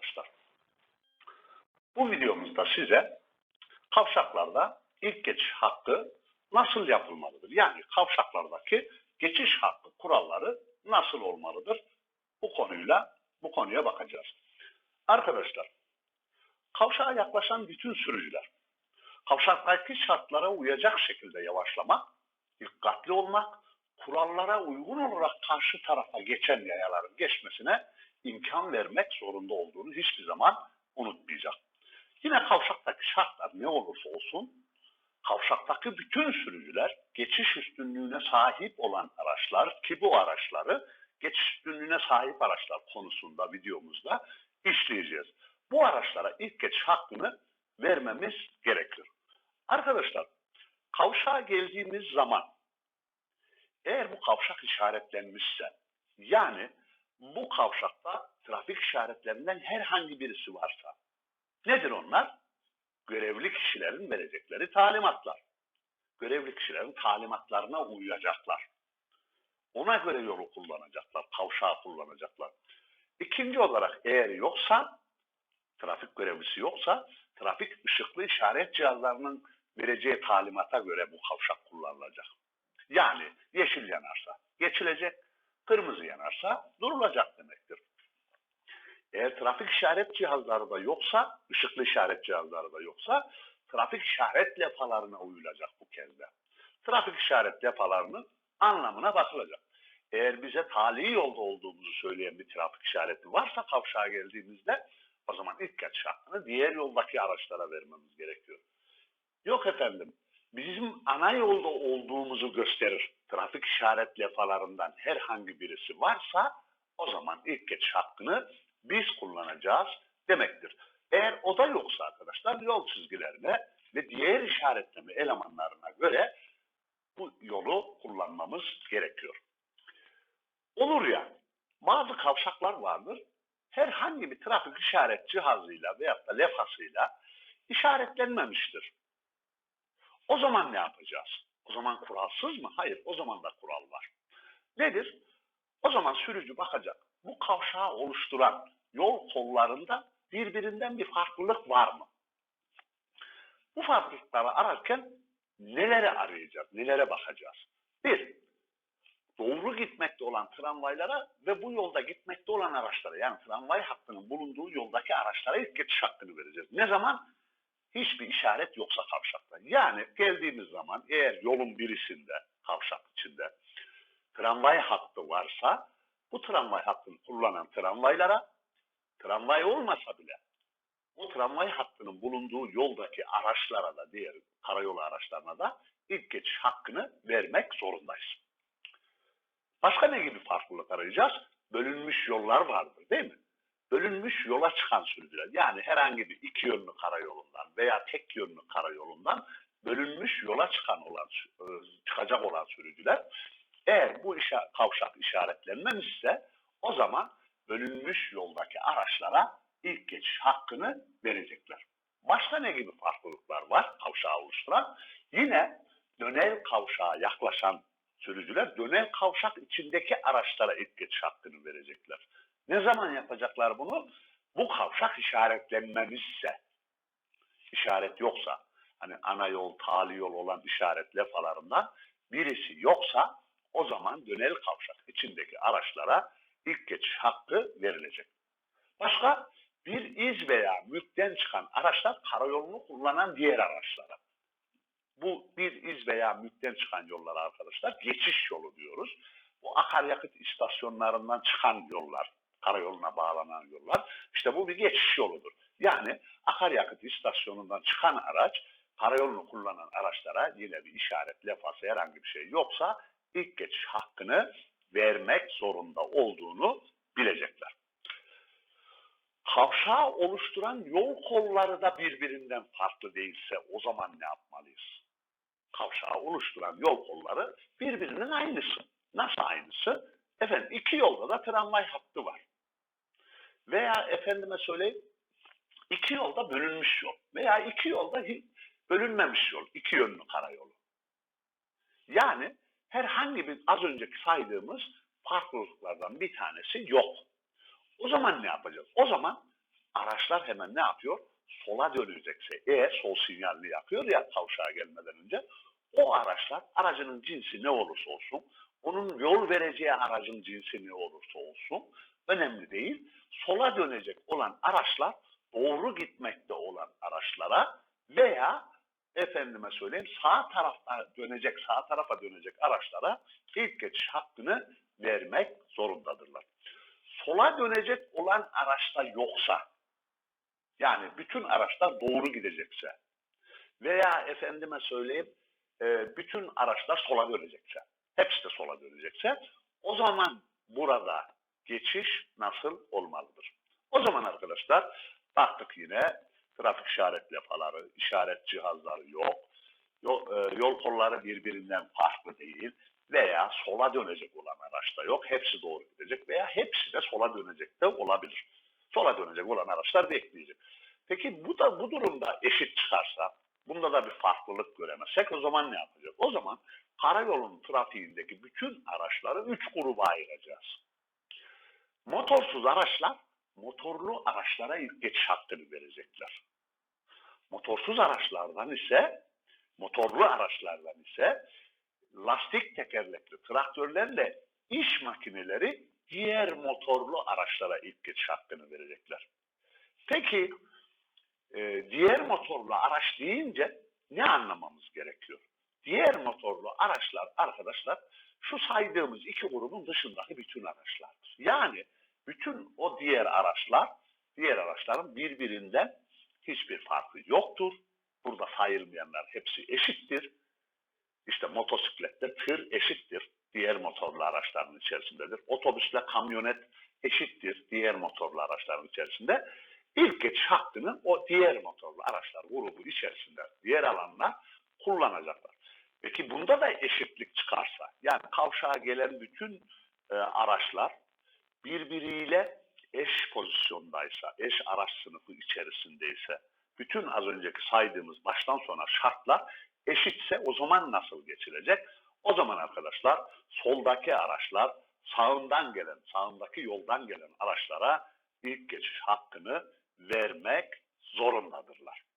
arkadaşlar. Bu videomuzda size kavşaklarda ilk geçiş hakkı nasıl yapılmalıdır? Yani kavşaklardaki geçiş hakkı kuralları nasıl olmalıdır? Bu konuyla bu konuya bakacağız. Arkadaşlar, kavşağa yaklaşan bütün sürücüler kavşaktaki şartlara uyacak şekilde yavaşlamak, dikkatli olmak, kurallara uygun olarak karşı tarafa geçen yayaların geçmesine imkan vermek zorunda olduğunu hiçbir zaman unutmayacak. Yine kavşaktaki şartlar ne olursa olsun, kavşaktaki bütün sürücüler geçiş üstünlüğüne sahip olan araçlar ki bu araçları geçiş üstünlüğüne sahip araçlar konusunda videomuzda işleyeceğiz. Bu araçlara ilk geçiş hakkını vermemiz gerekir. Arkadaşlar, kavşağa geldiğimiz zaman eğer bu kavşak işaretlenmişse, yani bu kavşakta trafik işaretlerinden herhangi birisi varsa, nedir onlar? Görevli kişilerin verecekleri talimatlar. Görevli kişilerin talimatlarına uyacaklar. Ona göre yolu kullanacaklar, kavşağı kullanacaklar. İkinci olarak eğer yoksa, trafik görevlisi yoksa, trafik ışıklı işaret cihazlarının vereceği talimata göre bu kavşak kullanılacak. Yani yeşil yanarsa geçilecek, kırmızı yanarsa durulacak demektir. Eğer trafik işaret cihazları da yoksa, ışıklı işaret cihazları da yoksa, trafik işaret levhalarına uyulacak bu kez de. Trafik işaret levhalarının anlamına bakılacak. Eğer bize tali yolda olduğumuzu söyleyen bir trafik işareti varsa kavşağa geldiğimizde o zaman ilk geçiş hakkını diğer yoldaki araçlara vermemiz gerekiyor. Yok efendim, bizim ana yolda olduğumuzu gösterir. Trafik işaret levhalarından herhangi birisi varsa o zaman ilk geçiş hakkını biz kullanacağız demektir. Eğer o da yoksa arkadaşlar yol çizgilerine ve diğer işaretleme elemanlarına göre bu yolu kullanmamız gerekiyor. Olur ya, bazı kavşaklar vardır. Herhangi bir trafik işaret cihazıyla veyahut da levhasıyla işaretlenmemiştir. O zaman ne yapacağız? O zaman kuralsız mı? Hayır, o zaman da kural var. Nedir? O zaman sürücü bakacak. Bu kavşağı oluşturan yol kollarında birbirinden bir farklılık var mı? Bu farklılıkları ararken nelere arayacağız, nelere bakacağız? Bir, doğru gitmekte olan tramvaylara ve bu yolda gitmekte olan araçlara yani tramvay hattının bulunduğu yoldaki araçlara ilk geçiş hakkını vereceğiz. Ne zaman? Hiçbir işaret yoksa kavşakta. Yani geldiğimiz zaman eğer yolun birisinde, kavşak içinde tramvay hattı varsa bu tramvay hattını kullanan tramvaylara tramvay olmasa bile o tramvay hattının bulunduğu yoldaki araçlara da diğer karayolu araçlarına da ilk geçiş hakkını vermek zorundayız. Başka ne gibi farklılık arayacağız? Bölünmüş yollar vardır değil mi? Bölünmüş yola çıkan sürücüler yani herhangi bir iki yönlü karayolundan veya tek yönlü karayolundan bölünmüş yola çıkan olan e, çıkacak olan sürücüler eğer bu işe, kavşak işaretlenmemişse o zaman bölünmüş yoldaki araçlara ilk geçiş hakkını verecekler. Başka ne gibi farklılıklar var kavşağı oluşturan? Yine dönel kavşağa yaklaşan sürücüler dönel kavşak içindeki araçlara ilk geçiş hakkını verecekler. Ne zaman yapacaklar bunu? Bu kavşak işaretlenmemişse, işaret yoksa, hani ana yol, tali yol olan işaret levhalarından birisi yoksa o zaman dönel kavşak içindeki araçlara ilk geçiş hakkı verilecek. Başka bir iz veya mülkten çıkan araçlar karayolunu kullanan diğer araçlara. Bu bir iz veya mülkten çıkan yollara arkadaşlar geçiş yolu diyoruz. Bu akaryakıt istasyonlarından çıkan yollar, karayoluna bağlanan yollar. İşte bu bir geçiş yoludur. Yani akaryakıt istasyonundan çıkan araç karayolunu kullanan araçlara yine bir işaret, lefası herhangi bir şey yoksa ilk geçiş hakkını vermek zorunda olduğunu bilecekler. Kavşağı oluşturan yol kolları da birbirinden farklı değilse o zaman ne yapmalıyız? Kavşağı oluşturan yol kolları birbirinin aynısı. Nasıl aynısı? Efendim iki yolda da tramvay hattı var. Veya efendime söyleyeyim iki yolda bölünmüş yol veya iki yolda bölünmemiş yol, iki yönlü karayolu. Yani herhangi bir az önceki saydığımız farklılıklardan bir tanesi yok. O zaman ne yapacağız? O zaman araçlar hemen ne yapıyor? Sola dönecekse, eğer sol sinyalini yakıyor ya kavşağa gelmeden önce, o araçlar aracının cinsi ne olursa olsun, onun yol vereceği aracın cinsi ne olursa olsun, önemli değil. Sola dönecek olan araçlar doğru gitmekte olan araçlara veya efendime söyleyeyim sağ tarafta dönecek, sağ tarafa dönecek araçlara ilk geçiş hakkını vermek zorundadırlar. Sola dönecek olan araçta yoksa, yani bütün araçlar doğru gidecekse veya efendime söyleyeyim e, bütün araçlar sola dönecekse, hepsi de sola dönecekse o zaman burada geçiş nasıl olmalıdır? O zaman arkadaşlar baktık yine trafik işaret levhaları, işaret cihazları yok. Yol, e, yol kolları birbirinden farklı değil veya sola dönecek olan araçta yok. Hepsi doğru gidecek veya hepsi de sola dönecek de olabilir. Sola dönecek olan araçlar bekleyecek. Peki bu da bu durumda eşit çıkarsa, bunda da bir farklılık göremezsek o zaman ne yapacağız? O zaman karayolun trafiğindeki bütün araçları üç gruba ayıracağız. Motorsuz araçlar motorlu araçlara ilk geçiş hakkını verecekler. Motorsuz araçlardan ise motorlu araçlardan ise lastik tekerlekli traktörlerle iş makineleri diğer motorlu araçlara ilk geçiş hakkını verecekler. Peki e, diğer motorlu araç deyince ne anlamamız gerekiyor? Diğer motorlu araçlar arkadaşlar şu saydığımız iki grubun dışındaki bütün araçlardır. Yani bütün o diğer araçlar, diğer araçların birbirinden hiçbir farkı yoktur. Burada sayılmayanlar hepsi eşittir. İşte motosikletle tır eşittir. Diğer motorlu araçların içerisindedir. Otobüsle kamyonet eşittir. Diğer motorlu araçların içerisinde. İlk geçiş hakkını o diğer motorlu araçlar grubu içerisinde diğer alanlar kullanacaklar. Peki bunda da eşitlik çıkarsa, yani kavşağa gelen bütün e, araçlar birbiriyle eş pozisyondaysa, eş araç sınıfı içerisindeyse, bütün az önceki saydığımız baştan sona şartlar eşitse o zaman nasıl geçilecek? O zaman arkadaşlar soldaki araçlar sağından gelen, sağındaki yoldan gelen araçlara ilk geçiş hakkını vermek zorundadırlar.